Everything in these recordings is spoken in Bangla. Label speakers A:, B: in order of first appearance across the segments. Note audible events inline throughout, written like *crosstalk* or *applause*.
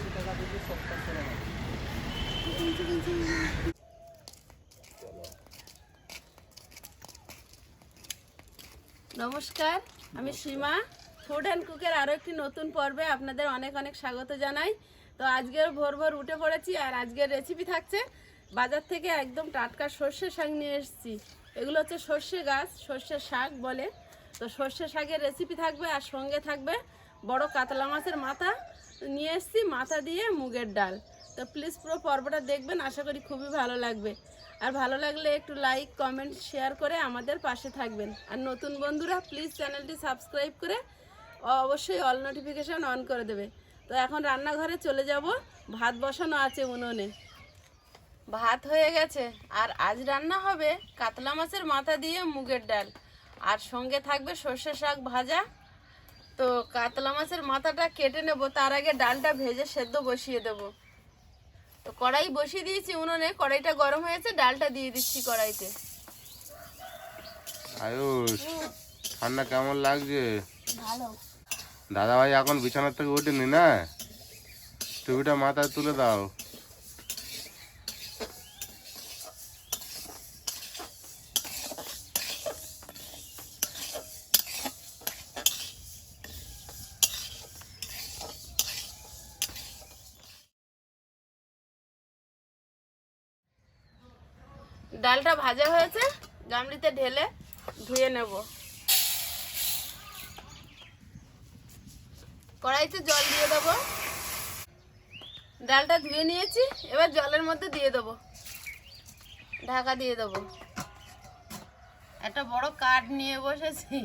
A: আশি টাকা কেজি সত্তর করে হবে
B: নমস্কার। আমি সীমা ফুড অ্যান্ড কুকের আরও একটি নতুন পর্বে আপনাদের অনেক অনেক স্বাগত জানাই। তো আজকের ভোর ভোর উঠে পড়েছি আর আজকের রেসিপি থাকছে বাজার থেকে একদম টাটকা সর্ষে শাক নিয়ে এসেছি। এগুলো হচ্ছে সর্ষে গাছ সর্ষে শাক বলে। তো সর্ষে শাকের রেসিপি থাকবে আর সঙ্গে থাকবে বড় কাতলা মাছের মাথা নিয়ে এসেছি, মাথা দিয়ে মুগের ডাল। তো প্লিজ পুরো পর্বটা দেখবেন, আশা করি খুবই ভালো লাগবে। আর ভালো লাগলে একটু লাইক কমেন্ট শেয়ার করে আমাদের পাশে থাকবেন। আর নতুন বন্ধুরা প্লিজ চ্যানেলটি সাবস্ক্রাইব করে অবশ্যই অল নোটিফিকেশান অন করে দেবে। তো এখন রান্নাঘরে চলে যাব, ভাত বসানো আছে উনুনে। ভাত হয়ে গেছে, আর আজ রান্না হবে কাতলা মাছের মাথা দিয়ে মুগের ডাল। আর সঙ্গে থাকবে সর্ষে শাক ভাজা। তো কাতলা মাছের মাথাটা কেটে নেব তার আগে ডালটা ভেজে সেদ্ধ বসিয়ে দেবো। তো কড়াই বসিয়ে দিয়েছি উনুনে কড়াইটা গরম হয়েছে ডালটা দিয়ে দিচ্ছি কড়াইতে।
C: আয়ুষ ঠান্ডা কেমন লাগছে?
B: ভালো।
C: দাদা ভাই এখন বিছানার থেকে ওঠেনি না? টুপিটা মাথায় তুলে দাও।
B: ডালটা ভাজা হয়েছে গামলিতে ঢেলে ধুয়ে নেব। কড়াইতে জল দিয়ে দেবো। ডালটা ধুয়ে নিয়েছি এবার জলের মধ্যে দিয়ে দেবো। ঢাকা দিয়ে দেবো। একটা বড় কাঠ নিয়ে বসেছি।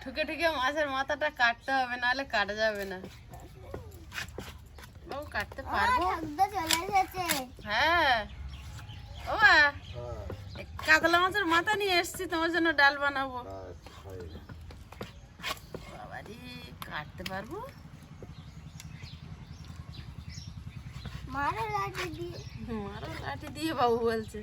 B: ঠুকে ঠুকে মাছের মাথাটা কাটতে হবে নাহলে কাটা যাবে না। বাবু কাটতে পারব? হ্যাঁ। ও কাতলা মাছের মাথা নিয়ে এসেছি তোমার জন্য ডাল বানাবো। বাবারি কাটতে পারব? আরও লাঠি দিয়ে। বাবু বলছে।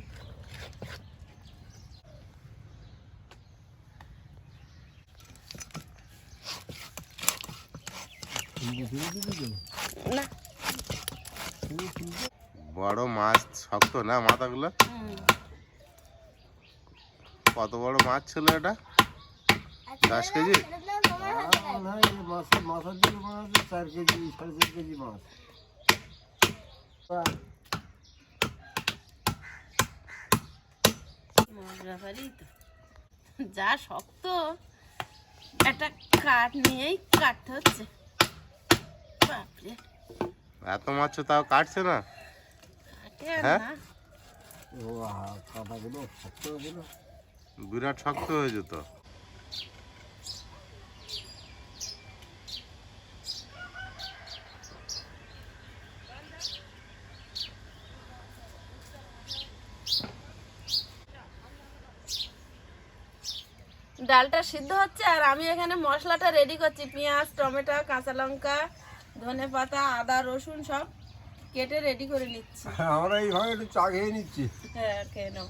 C: বড় মাছ শক্ত না মাথাগুলো?
B: হুম,
C: কত বড় মাছ ছিল এটা? দশ কেজি?
A: মাছের দিকে মনে চার কেজি সাড়ে চার কেজি মাছ
B: মাছ ব্যাপারই তো যা শক্ত একটা কাঠ নিয়েই কাটতে হচ্ছে। বাপরে।
C: এত মাছ তাও কাটছে না? হ্যাঁ?
A: ও কাটাগুলো শক্তগুলো।
C: বিরাট শক্ত হয়ে যেত।
B: ডালটা সিদ্ধ হচ্ছে আর আমি এখানে মশলাটা রেডি করছি। পেঁয়াজ টমেটো কাঁচা লঙ্কা ধনে পাতা আদা রসুন সব কেটে রেডি করে নিচ্ছি।
A: আমরা এইভাবে একটু চা খেয়ে নিচ্ছি।
B: হ্যাঁ খেয়ে নাও।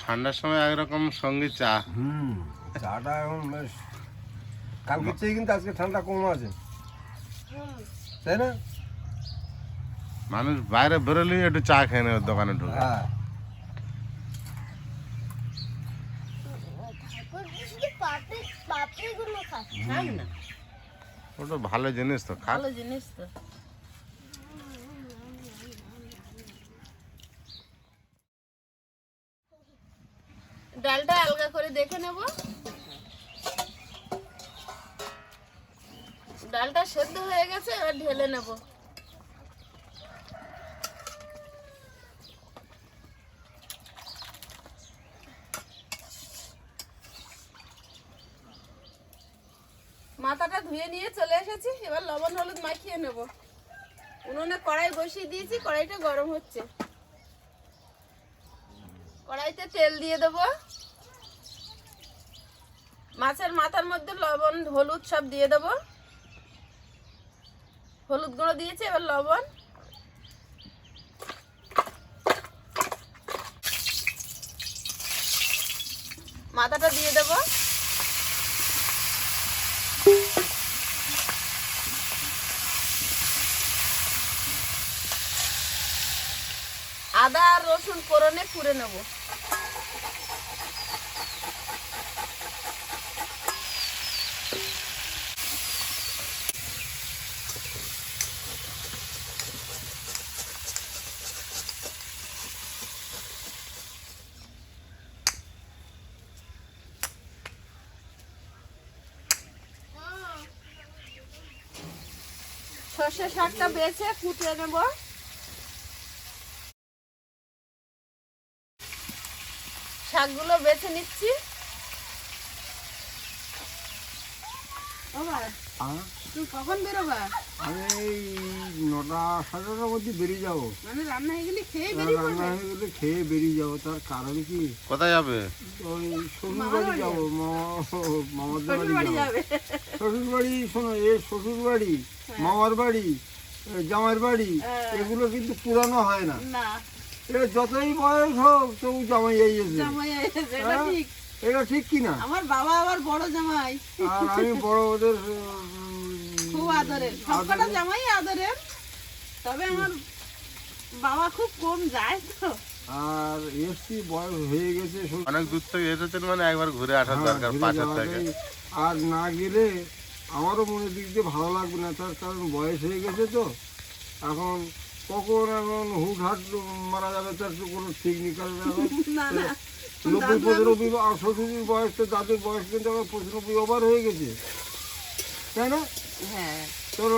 C: ঠান্ডার সময় একরকম সঙ্গে চা।
A: হুম চাটা এখন বেশ। কালকের চেয়ে কিন্তু আজকে ঠান্ডা কম আছে। তাই না?
C: মানুষ বাইরে বেরোলেই একটু চা খেয়ে নেবে দোকানে ঢুকে।
A: হ্যাঁ।
C: ওটা ভালো জিনিস তো খা।
B: ভালো জিনিস তো ডালটা আলগা করে দেখে নেব। ডালটা সেদ্ধ হয়ে গেছে ঢেলে নেব। মাথাটা ধুয়ে নিয়ে চলে এসেছি, এবার লবণ হলুদ মাখিয়ে নেব। উনুনে কড়াই বসিয়ে দিয়েছি, কড়াইটা গরম হচ্ছে। কড়াইতে তেল দিয়ে দেব। মাছের মাথার মধ্যে লবণ, হলুদ সব দিয়ে দেব। হলুদ গুঁড়ো দিয়েছি, এবার লবণ। মাথাটা দিয়ে দেব। আদা আর রসুন ফোড়নে পুরে নেব। সর্ষে শাকটা বেছে ফুটিয়ে নেব। শাকগুলো বেছে নিচ্ছি। বাবা
A: আর
B: তুমি কখন বেরোবা?
A: আমি এই নটা সাড়ে নটার মধ্যে বেরিয়ে যাব।
B: মানে রান্না হয়ে গেলে খেয়ে বেরিয়ে
A: রান্না হয়ে গেলে খেয়ে বেরিয়ে যাব তার কারণ কি?
C: কোথায় যাবে?
A: ওই শ্বশুর
B: মামার
A: বাড়ি
B: বাড়ি
A: যাব মামা-
B: বাড়ি
A: বাড়ি যাবে। শ্বশুর বাড়ি শোনো এ শ্বশুর বাড়ি মামার বাড়ি এ জামাইর বাড়ি
B: হ্যাঁ।
A: এগুলো কিন্তু পুরানো হয় না।
B: না।
A: যতই বয়স হোক তবু জামাই
B: এটা
A: হ্যাঁ?
B: ঠিক।
A: এটা ঠিক কি না
B: আমার বাবা আবার বড় জামাই।
A: আর আমি বড় ওদের
B: আদরের সবকটা জামাই আদরের। তবে আমার বাবা খুব কম যায় তো।
A: আর এসছি বয়স হয়ে গেছে
C: অনেক দূর থেকে এসেছেন মানে একবার ঘুরে আসার
A: হ্যাঁ,
C: দরকার পাশের থেকে।
A: আর না গেলে আমারও মনের দিক দিয়ে ভালো লাগবে না তার কারণ বয়স হয়ে গেছে তো। এখন কখন এখন হুটহাট মারা যাবে তার তো কোনো ঠিক নেই কারণ এখন *laughs*
B: না না
A: নব্বই পঁচানব্বই আর শ্বশুরের বয়স তো দাদুর বয়স কিন্তু এখন পঁচানব্বই ওভার হয়ে গেছে। তাই না
B: হ্যাঁ।
A: তোর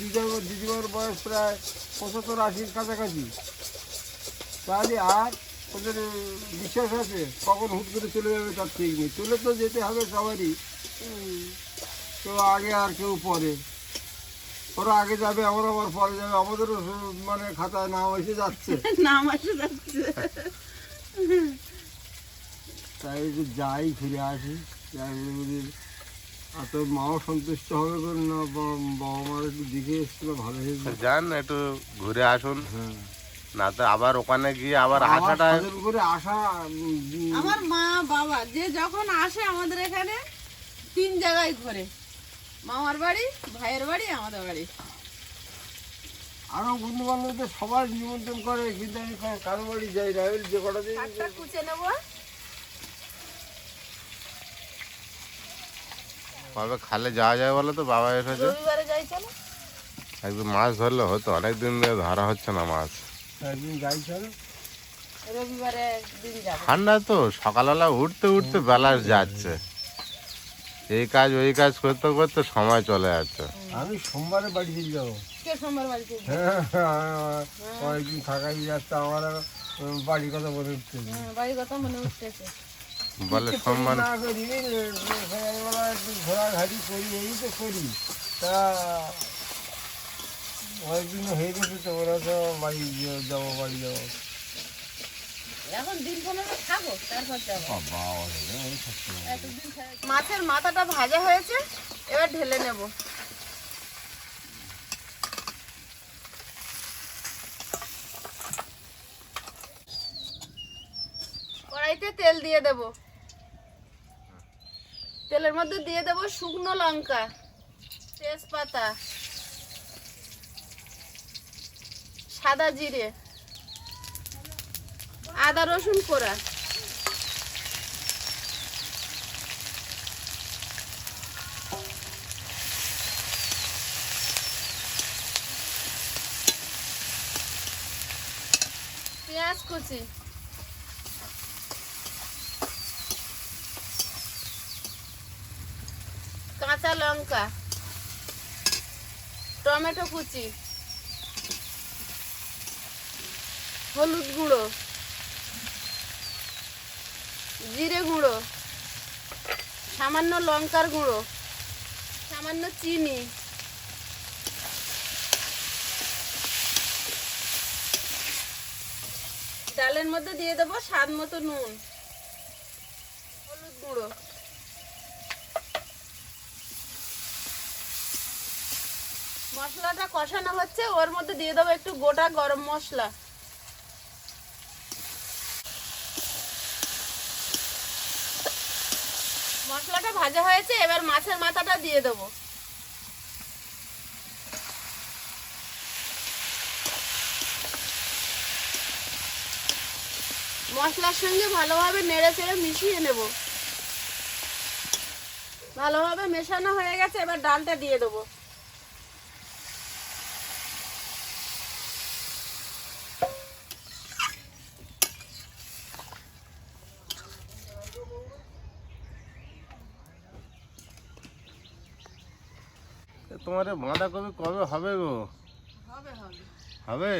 A: দিদিমার দিদিমার বয়স প্রায় পঁচাত্তর আশির কাছাকাছি। তাহলে আর ওদের বিশ্বাস আছে? কখন হুট করে চলে যাবে তার ঠিক নেই। চলে তো যেতে হবে সবারই। কেউ আগে আর কেউ পরে। ওরা আগে যাবে আমরা আবার পরে যাবে। আমাদেরও মানে খাতায় নাম এসে যাচ্ছে। *laughs*
B: নাম আসে যাচ্ছে।
A: তাই যাই ফিরে আসি। আর তোর মাও সন্তুষ্ট হবে না বাবা মার একটু দিকে এসছিল ভালো হয়েছে।
C: যান একটু ঘুরে আসুন।
A: হ্যাঁ।
C: না তো আবার ওখানে গিয়ে আবার আসাটা
A: করে আসা
B: আমার মা বাবা যে যখন আসে আমাদের এখানে তিন জায়গায় ঘোরে। মামার বাড়ি ভাইয়ের বাড়ি আমাদের বাড়ি।
A: আরও বন্ধু বান্ধবদের সবার নিমন্ত্রণ করে কিন্তু আমি কারও বাড়ি যাই না। যে কটা দিন
B: কুচে নেব।
C: কবে খালে যাওয়া যায় বলো তো বাবা এসেছে। একদম মাছ ধরলে হতো অনেকদিন ধরে ধরা হচ্ছে না মাছ।
A: একদিন
B: একদিন
C: ঠান্ডা তো সকালবেলা উঠতে উঠতে বেলা যাচ্ছে। এই কাজ ওই কাজ করতে করতে সময় চলে যাচ্ছে।
A: আমি সোমবারে বাড়িতে যাব।
B: সোমবার বাড়িতে যাবে?
A: হ্যাঁ কয়েকদিন থাকাই যাচ্ছে আমার বাড়ির কথা মনে হচ্ছে
B: হ্যাঁ, বাড়ির কথা মনে উঠতেছে।
C: বলে সোমবার
A: না করি এই তো করি। তা কয়েকদিন হয়ে গেছে তো ওরা তো বাড়ি যাব বাড়ি যাব।
B: মাছের মাথাটা ভাজা হয়েছে এবার ঢেলে নেব। কড়াইতে তেল দিয়ে দেব। তেলের মধ্যে দিয়ে দেব শুকনো লঙ্কা তেজপাতা সাদা জিরে আদা রসুন কোড়া। পেঁয়াজ কুচি কাঁচা লঙ্কা, টমেটো কুচি, হলুদ গুঁড়ো, জিরে গুঁড়ো, সামান্য লঙ্কার গুঁড়ো, সামান্য চিনি, ডালের মধ্যে দিয়ে দেবো স্বাদ মতো নুন, হলুদ গুঁড়ো। মশলাটা কষানো হচ্ছে, ওর মধ্যে দিয়ে দেবো একটু গোটা গরম মশলা। মশলাটা ভাজা হয়েছে, এবার মাছের মাথাটা দিয়ে দেবো। মশলার সঙ্গে ভালোভাবে নেড়ে চেড়ে মিশিয়ে নেব। ভালোভাবে মেশানো হয়ে গেছে, এবার ডালটা দিয়ে দেবো।
C: তোমার বাঁধাকপি কবে হবে গো?
B: হবে হবে।
C: হবে?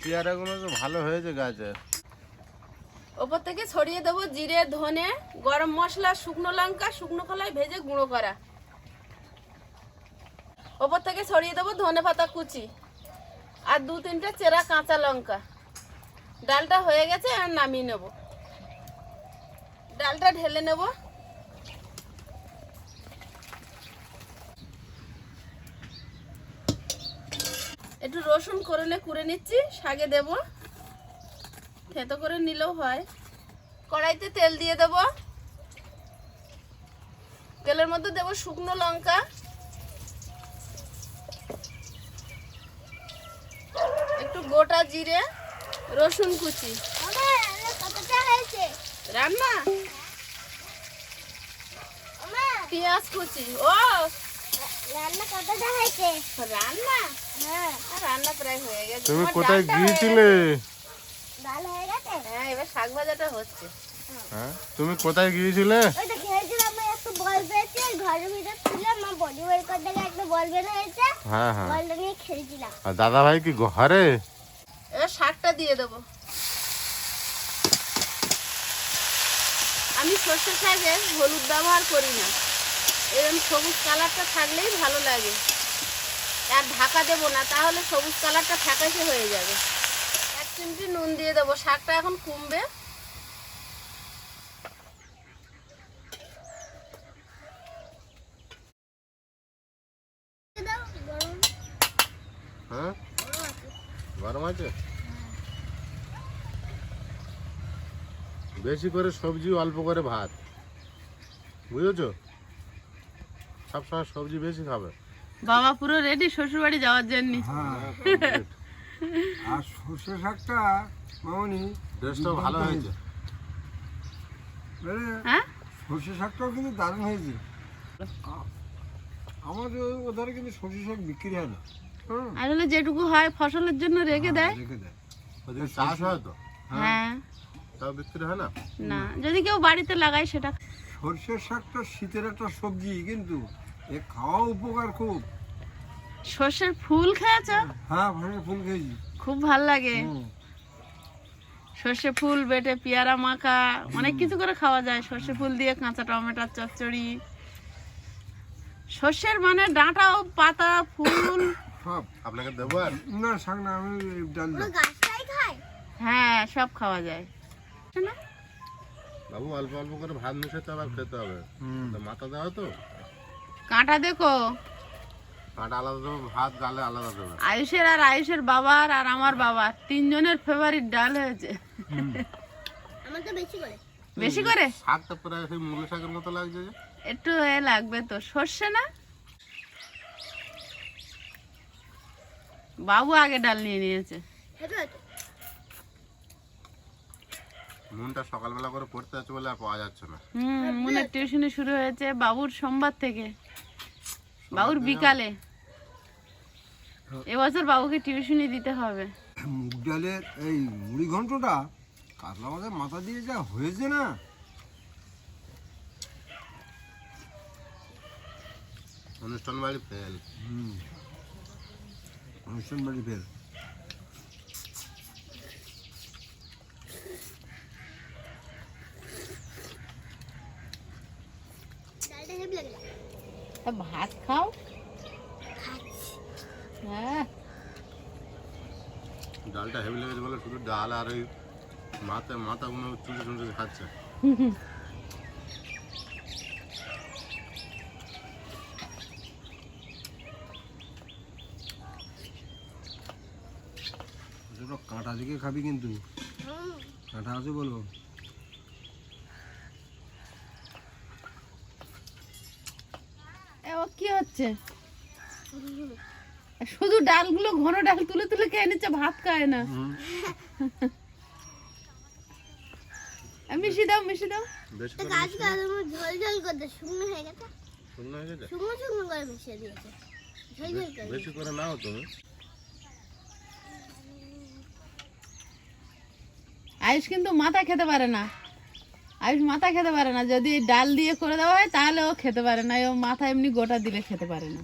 C: পেয়ারাগুলো তো ভালো হয়েছে গাছে।
B: ওপর থেকে ছড়িয়ে দেবো জিরে ধনে গরম মশলা শুকনো লঙ্কা শুকনো কলাই ভেজে গুঁড়ো করা। ওপর থেকে ছড়িয়ে দেবো ধনে পাতা কুচি আর দু তিনটে চেরা কাঁচা লঙ্কা। ডালটা হয়ে গেছে আর নামিয়ে নেব। ডালটা ঢেলে নেব। একটু রসুন করলে কুড়ে নিচ্ছি শাকে দেবো। থেতো করে নিলেও হয়। কড়াইতে তেল দিয়ে দেব। তেলের মধ্যে দেব শুকনো লঙ্কা। একটু গোটা জিরে রসুন কুচি। রান্না? পেঁয়াজ কুচি। ও
D: রান্না কতটা হয়েছে?
B: রান্না?
D: হ্যাঁ।
B: রান্না প্রায় হয়ে গেছে।
C: তুমি কোথায় গিয়েছিলে?
D: ডাল হয়ে গেছে।
B: হ্যাঁ এবার শাক ভাজাটা হচ্ছে।
C: হ্যাঁ? তুমি কোথায় গিয়েছিলে?
D: ওই তো খেয়েছিলাম আমি একটা বল পেয়েছি ঘরের ভিতর ছিল মা বডি ওয়েল করতে গিয়ে একটা বল বের হয়েছে।
C: হ্যাঁ হ্যাঁ।
D: বলটা নিয়ে খেলছিলাম।
C: আর দাদা ভাই কি ঘরে?
B: এবার শাকটা দিয়ে দেবো। আমি সর্ষে শাকে হলুদ ব্যবহার করি না। এরকম সবুজ কালারটা থাকলেই ভালো লাগে। আর ঢাকা দেবো না, তাহলে সবুজ কালারটা ফ্যাকাশে হয়ে যাবে। এক চিমটি নুন দিয়ে দেবো, শাকটা এখন কমবে।
C: হ্যাঁ? গরম আছে? বেশি করে সবজি, অল্প করে ভাত। বুঝেছ? সবসময় সবজি বেশি খাবে।
B: বাবা পুরো রেডি শ্বশুরবাড়ি যাওয়ার জন্য।
A: হ্যাঁ। আর সর্ষে শাকটা মামনি
C: টেস্টও ভালো হয়েছে।
A: মানে
B: হ্যাঁ?
A: সর্ষে শাকটাও কিন্তু দারুণ হয়েছে। আমাদের ওধারে কিন্তু সর্ষে শাক বিক্রি হয় না। হুম।
B: আসলে যেটুকু হয় ফসলের জন্য রেখে দেয়।
A: রেখে দেয়।
C: ওদিকে চাষ হয় তো?
B: হ্যাঁ।
C: তাও বিক্রি হয় না?
B: না যদি কেউ বাড়িতে লাগায় সেটা
A: সর্ষের শাকটা শীতের একটা সবজি কিন্তু এ খাওয়া উপকার খুব।
B: সর্ষের ফুল খেয়েছো?
A: হ্যাঁ ভালো ফুল খেয়েছি।
B: খুব ভালো লাগে। সর্ষে ফুল বেটে পেয়ারা মাখা অনেক কিছু করে খাওয়া যায়। সর্ষে ফুল দিয়ে কাঁচা টমেটোর চচ্চড়ি। সর্ষের মানে ডাঁটাও পাতা ফুল।
A: সব।
C: আপনাকে দেবো আর?
A: না শাক না আমি ডাল
D: পুরো গাছটাই খায়?
B: হ্যাঁ সব খাওয়া যায়। না?
C: বাবু অল্প অল্প করে ভাত মিশাতে আবার খেতে হবে।
A: হুম।
C: তো মাথা দেওয়া তো?
B: কাঁটা দেখো।
C: কাঁটা আলাদা দেবো ভাত গালে আলাদা দেবে।
B: আয়ুষের আর আয়ুষের বাবার আর আমার বাবার। তিনজনের ফেভারিট ডাল হয়েছে।
D: আমার বেশি করে।
B: বেশি করে?
C: শাকটা প্রায় সেই মূল শাকের মতো লাগছে
B: একটু এ লাগবে তো সর্ষে না? বাবু আগে ডাল নিয়ে নিয়েছে।
D: হেঁটে
C: সকালবেলা করে পড়তে যাচ্ছে বলে আর পাওয়া যাচ্ছে না।
B: হুম মনে টিউশনি শুরু হয়েছে বাবুর সোমবার থেকে। বাবুর বিকালে। এবছর বাবুকে টিউশনি দিতে হবে।
A: ডালের এই মুড়ি ঘন্টটা কাতলা মাছের মাথা দিয়ে যা হয়েছে না।
C: অনুষ্ঠান বাড়ি ফেল।
A: হুম অনুষ্ঠান বাড়ি ফের
D: ডালটা হেবি লাগে
B: তা ভাত খাও। হ্যাঁ।
C: ডালটা হেভি লেগেছে বলে শুধু ডাল আর ওই মাথা মাথা মনে হয় চুষে চুষে খাচ্ছে।
A: কাঁটা দিকে খাবি কিন্তু। কাঁটা আছে বলো
B: এ, ও কি হচ্ছে? শুধু ডালগুলো ঘন ডাল তুলে তুলে খেয়ে নিচ্ছে ভাত খায় না। বেশি দাও
C: বেশি
D: তো
C: করে
D: কাজ কাজ আমার ঝোল ঝোল করতে শুকনো হয়ে গেছে?
C: শূন্য হয়ে গেছে?
D: শুকনো শুকনো করে মিশিয়ে দিয়েছে। ঝোল ঝোল করে
C: বেশি করে নাও তুমি।
B: আয়ুষ কিন্তু মাথা খেতে পারে না। আয়ুষ মাথা খেতে পারে না। যদি ডাল দিয়ে করে দেওয়া হয় তাহলে ও খেতে পারে না। ও মাথা এমনি গোটা দিলে খেতে পারে না।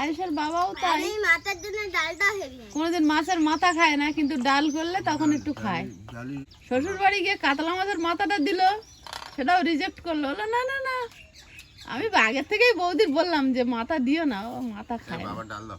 B: আয়ুষের বাবাও তাই।
D: মাথার জন্য ডালটা
B: কোনোদিন মাছের মাথা খায় না কিন্তু ডাল করলে তখন একটু খায়। শ্বশুর বাড়ি গিয়ে কাতলা মাছের মাথাটা দিল সেটাও রিজেক্ট করল। না না না। আমি আগের থেকেই বৌদির বললাম যে মাথা দিও না ও মাথা খায় না।
C: বাবা ডাল দাও।